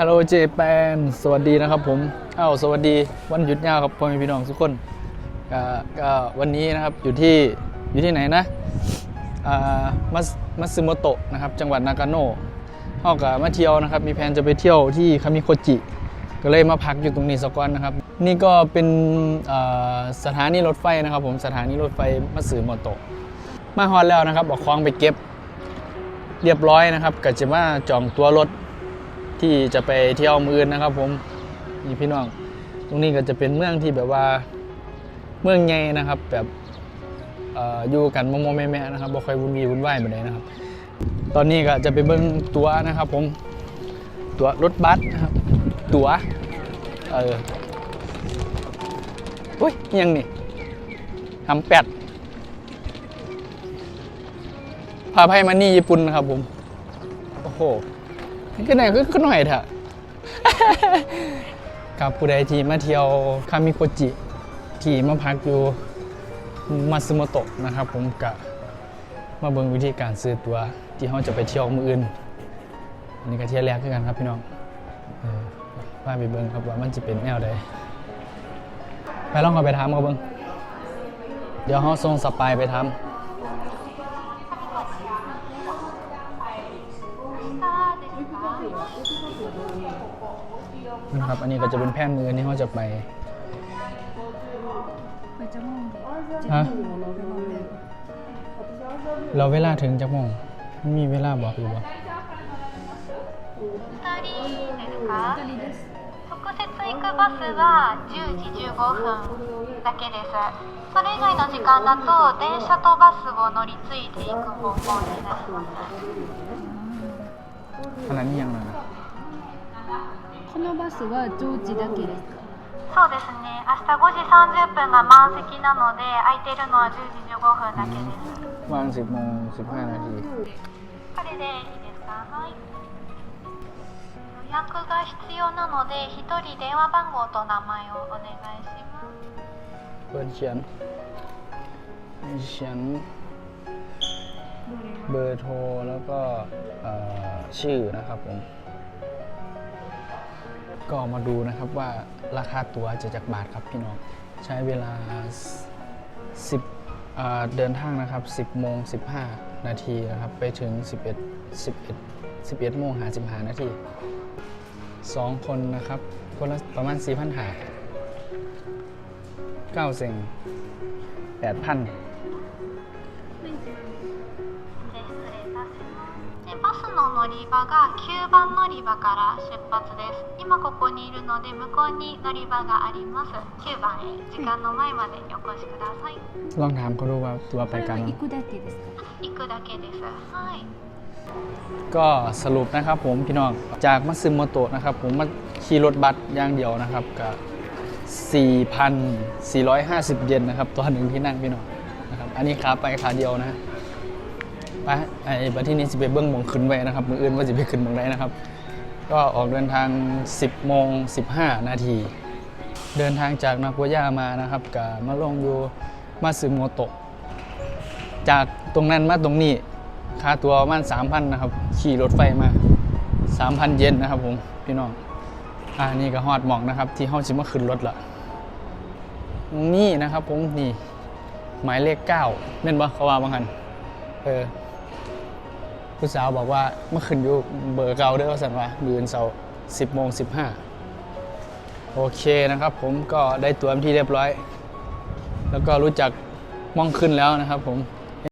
ฮัลโหลเจแปนสวัสดีนะครับผมอ้าวสวัสดีวันหยุดยาวครับพ่อแม่พี่น้องทุกคนก็ก็วันนี้นะครับอยู่ที่อยู่ที่ไหนนะอ่ามัสมัตสึโมโตะนะครับจังหวัดนากาโนะเฮากับมาเที่ยวนะครับ มีแผนจะไปเที่ยวที่คามิโคจิ ก็เลยมาพักอยู่ตรงนี้สักวันนะครับ นี่ก็เป็นอ่าสถานีรถไฟนะครับ ผมสถานีรถไฟมัสึโมโตะมาฮอดแล้วนะครับเอาของไปเก็บเรียบร้อยนะครับก็จะมาจองตัวรถ ที่จะไปเที่ยวมืออื่นนะครับ ผมนี่พี่น้อง ตรงนี้ก็จะเป็นเมืองที่แบบว่าเมืองใหญ่นะครับ แบบอออยู่กันโมโมแม่แม่นะครับบ่ค่อยวุ่นวี่วุ่นวายแบบนี้นะครับ ตอนนี้ก็จะไปเบิ่งตัวนะครับ ผมตัวรถบัสนะครับ ตัวเอออุ้ยยังนี่ทำแปดพาไพ่มานี่ญี่ปุ่นนะครับผม โอ้โห ก็ไหนก็ก็หน่อยเถอะกับผู้ใดที่มาเที่ยวคามิโคจิ ที่มาพักอยู่มาซึโมโตะนะครับ ผมกะมาเบิ่งวิธีการซื้อตัวที่เขาจะไปเที่ยวมืออื่นอันนี้ก็เที่ยวแรกคือกันครับพี่น้องว่าไปเบิ่งครับว่ามันจะเป็นแนวใดไปลองเขาไปทำเขาเบิ่งเดี๋ยวเขาส่งสปายไปทำ นะครับ อันนี้ก็จะเป็นแผ่นมือที่เขาจะไป ไปจะมองดิ ฮะ ไปมองดิ เราเวลาถึงจักโมงมันมีเวลาบอกอยู่บ่ 2人ですか二人です特設行くバスは10時15分だけですそれ以外の時間だと電車とバスを乗り継いでいく方法になります อันนั้นยังนะ このバスは常時だけですかそうですね明日5時30分が満席なので空いてるのは10時15分だけです วางสิบโมงสิบห้านาที これでいいですかはい予約が必要なので1人電話番号と名前をお願いします เปิดเขียนเขียนเบอร์โทรแล้วก็เอ่อชื่อนะครับผม ก็มาดูนะครับว่าราคาตั๋วจะจากบาทครับพี่น้อง ใช้เวลา 10เดินทางนะครับ 10โมง15 นาทีนะครับ ไปถึง 11 11 11โมง55 นาที 2 คนนะครับ คนละประมาณ 4,000หา9เซง8,000乗り場が9番乗り場から出発です今ここにいるので向こうに乗り場があります9番へ時間の前までにお越しください ลองถามเขาดูว่าตัวไป これ กัน は ไหม 行くだけですか行くだけですはい ก็สรุปนะครับผมพี่น้องจากมัตสึโมโตะนะครับ ผมมาขี่รถบัสอย่างเดียวนะครับกับ4,450 เยนนะครับตัวหนึ่งที่นั่งพี่น้องนะครับอันนี้ขาไปขาเดียวนะ ไปไอ้บัดที่นี้สิไปเบิ้งมองขึ้นไว้นะครับมืออื่นว่าจะไปขึ้นมองได้นะครับ ก็ออกเดินทาง 10โมง15 นาที เดินทางจากนาโกย่ามานะครับกับมาลงอยู่มัตสึโมโตะจากตรงนั้นมาตรงนี้ค่าตัวประมาณ3,000นะครับ ขี่รถไฟมา 3,000 เยนนะครับผมพี่น้องอ่านี่ก็ฮอดหมองนะครับ ที่เฮาสิมาขึ้นรถละตรงนี้นะครับผมนี่หมายเลข9แม่นบ่เขาว่าบางคันเออ ผู้สาวบอกว่าเมื่อคืนอยู่เบอร์เก่าเด้อว่าสันว่าดือนเสาร์สิบโมงสิบห้าโอเคนะครับ ผมก็ได้ตัวที่เรียบร้อย แล้วก็รู้จักมองขึ้นแล้วนะครับผม